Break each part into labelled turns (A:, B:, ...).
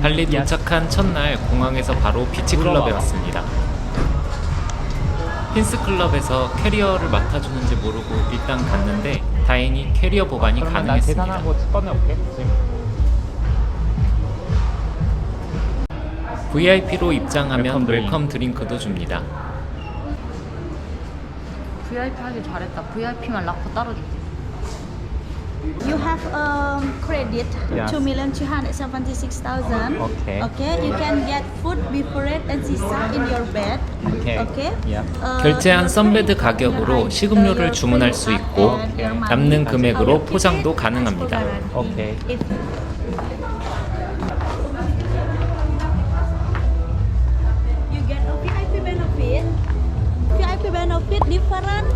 A: 발리 도착한 첫날 공항에서 바로 비치클럽에 왔습니다. 핀스클럽에서 캐리어를 맡아주는지 모르고 일단 갔는데 다행히 캐리어 보관이 가능했습니다. VIP로 입장하면
B: 웰컴 드링크.
A: 웰컴 드링크도 줍니다.
C: VIP 하길 잘했다. VIP만 낳고 따로 주지.
D: You have um, credit
B: Yes.
D: two million two hundred seventy six thousand.
B: Okay.
D: Okay. You can get food before it and sisa in your bed.
B: Okay.
D: Okay.
B: Yeah.
D: Uh,
A: 결제한
D: your
A: 선베드
D: credit,
A: 가격으로
D: your
A: 식음료를
D: your
A: 주문할 수
D: card
A: 있고
D: and your money.
A: 남는 금액으로
D: Our
A: 포장도 가능합니다.
B: 오케이
D: If you get a VIP benefit, VIP benefit different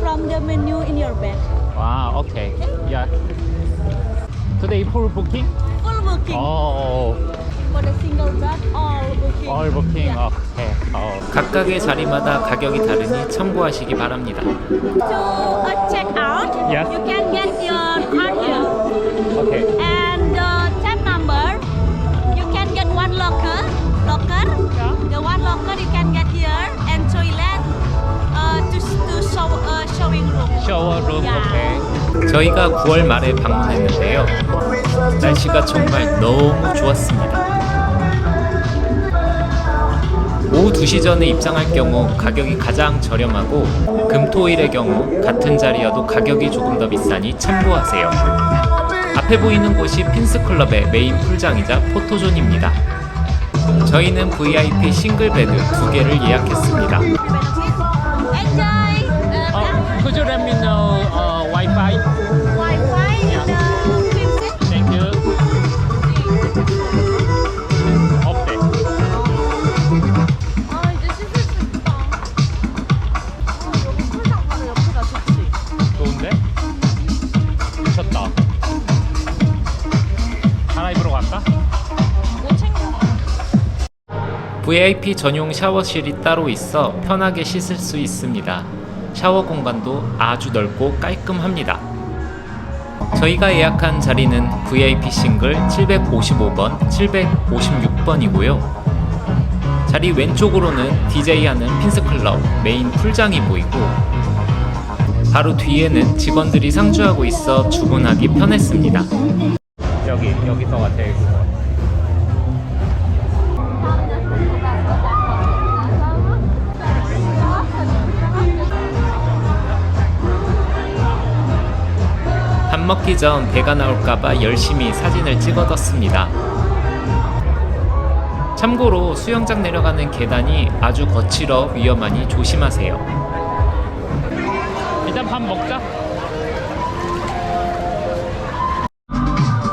D: from the menu in your bed.
B: 와 오케이 야 Today full booking?
D: Full booking
B: 어
D: for the single bed, all booking.
B: all booking
D: Yeah.
B: 오케이 어
A: 각각의 자리마다 가격이 다르니 참고하시기 바랍니다.
D: To uh, check out,
B: Yes.
D: you can get your card here.
B: 오케이
D: And
A: 저희가 9월 말에 방문했는데요. 날씨가 정말 너무 좋았습니다. 오후 2시 전에 입장할 경우 가격이 가장 저렴하고 금토일의 경우 같은 자리여도 가격이 조금 더 비싸니 참고하세요. 앞에 보이는 곳이 핀스클럽의 메인 풀장이자 포토존입니다. 저희는 VIP 싱글 베드 두 개를 예약했습니다. VIP 전용 샤워실이 따로 있어 편하게 씻을 수 있습니다. 샤워 공간도 아주 넓고 깔끔합니다. 저희가 예약한 자리는 VIP 싱글 755번, 756번이고요. 자리 왼쪽으로는 DJ 하는 핀스클럽 메인 풀장이 보이고 바로 뒤에는 직원들이 상주하고 있어 주문하기 편했습니다.
B: 여기 여기서가 제일
A: 먹기 전 배가 나올까봐 열심히 사진을 찍어뒀습니다. 참고로 수영장 내려가는 계단이 아주 거칠어 위험하니 조심하세요.
B: 일단 밥 먹자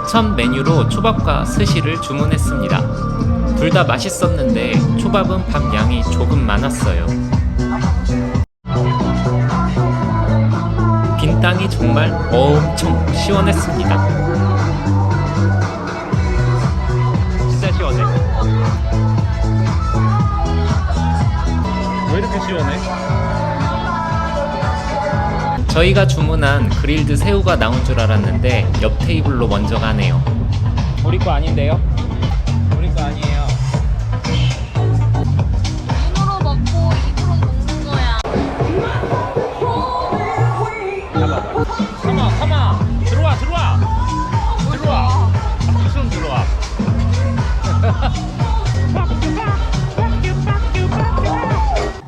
A: 첫 메뉴로 초밥과 스시를 주문했습니다. 둘 다 맛있었는데 초밥은 밥 양이 조금 많았어요. 땅이 정말 엄청 시원했습니다.
B: 진짜 시원해 왜 이렇게 시원해?
A: 저희가 주문한 그릴드 새우가 나온 줄 알았는데 옆 테이블로 먼저 가네요.
B: 우리 거 아닌데요?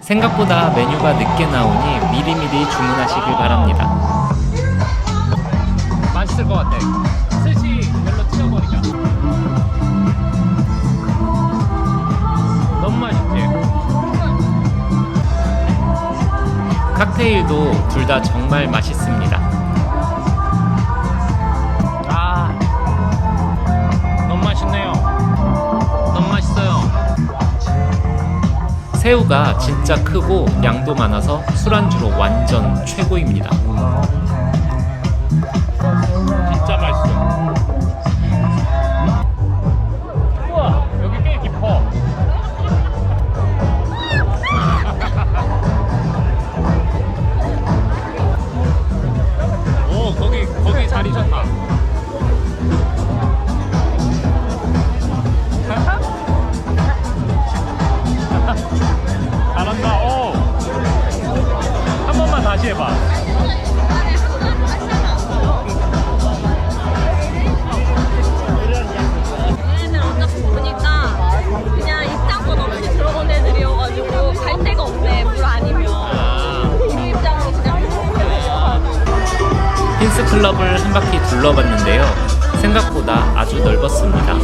A: 생각보다 메뉴가 늦게 나오니 미리미리 주문하시길 바랍니다.
B: 맛있을 것 같아 스시 별로 튀어버리자 너무 맛있지?
A: 칵테일도 둘 다 정말 맛있습 새우가 진짜 크고 양도 많아서 술안주로 완전 최고입니다. 생각보다 아주 넓었습니다.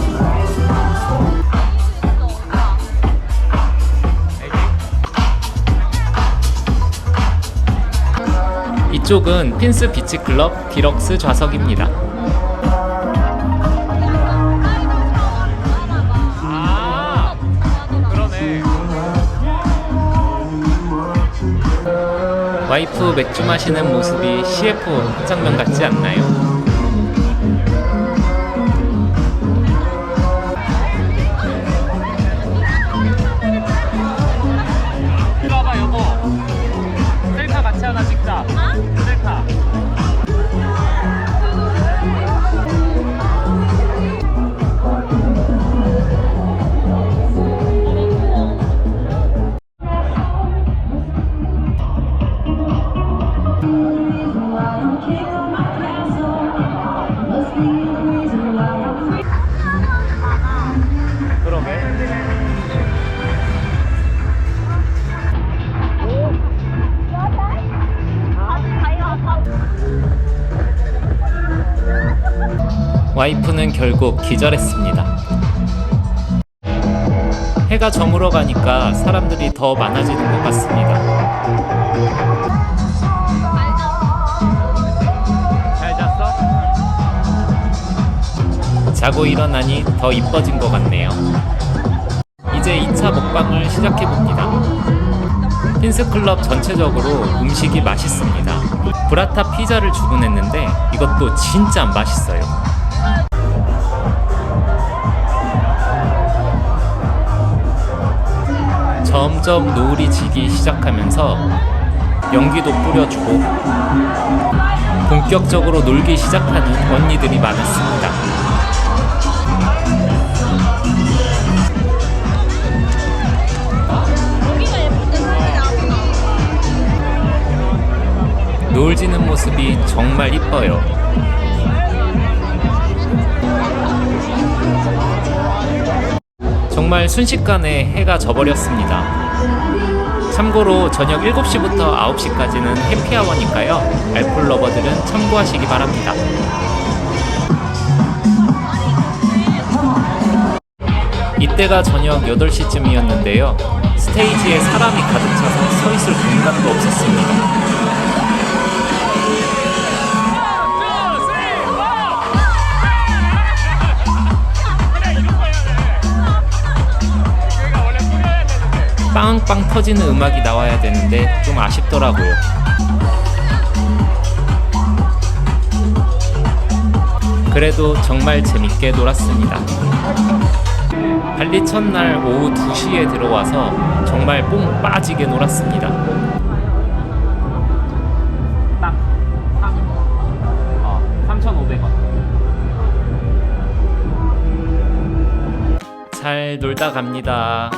A: 이쪽은 핀스 비치 클럽 디럭스 좌석입니다. 와이프 맥주 마시는 모습이 CF 장면 같지 않나요? 와이프는 결국 기절했습니다. 해가 저물어 가니까 사람들이 더 많아지는 것 같습니다. 자고 일어나니 더 이뻐진 것 같네요. 이제 2차 먹방을 시작해 봅니다. 핀스클럽 전체적으로 음식이 맛있습니다. 브라타 피자를 주문했는데 이것도 진짜 맛있어요. 점점 노을이 지기 시작하면서 연기도 뿌려주고 본격적으로 놀기 시작하는 언니들이 많았습니다.
C: 여기가 예쁠 때 사진이 나오나?
A: 노을 지는 모습이 정말 이뻐요. 정말 순식간에 해가 져버렸습니다. 참고로 저녁 7시부터 9시까지는 해피아워니까요. 알콜 러버들은 참고하시기 바랍니다. 이때가 저녁 8시쯤이었는데요. 스테이지에 사람이 가득 차서 서 있을 공간도 없었습니다. 빵빵 터지는 음악이 나와야 되는데 좀 아쉽더라고요. 그래도 정말 재밌게 놀았습니다. 발리 첫날 오후 2시에 들어와서 정말 뽕 빠지게 놀았습니다. 딱 3, 어, 3,500원. 잘 놀다 갑니다.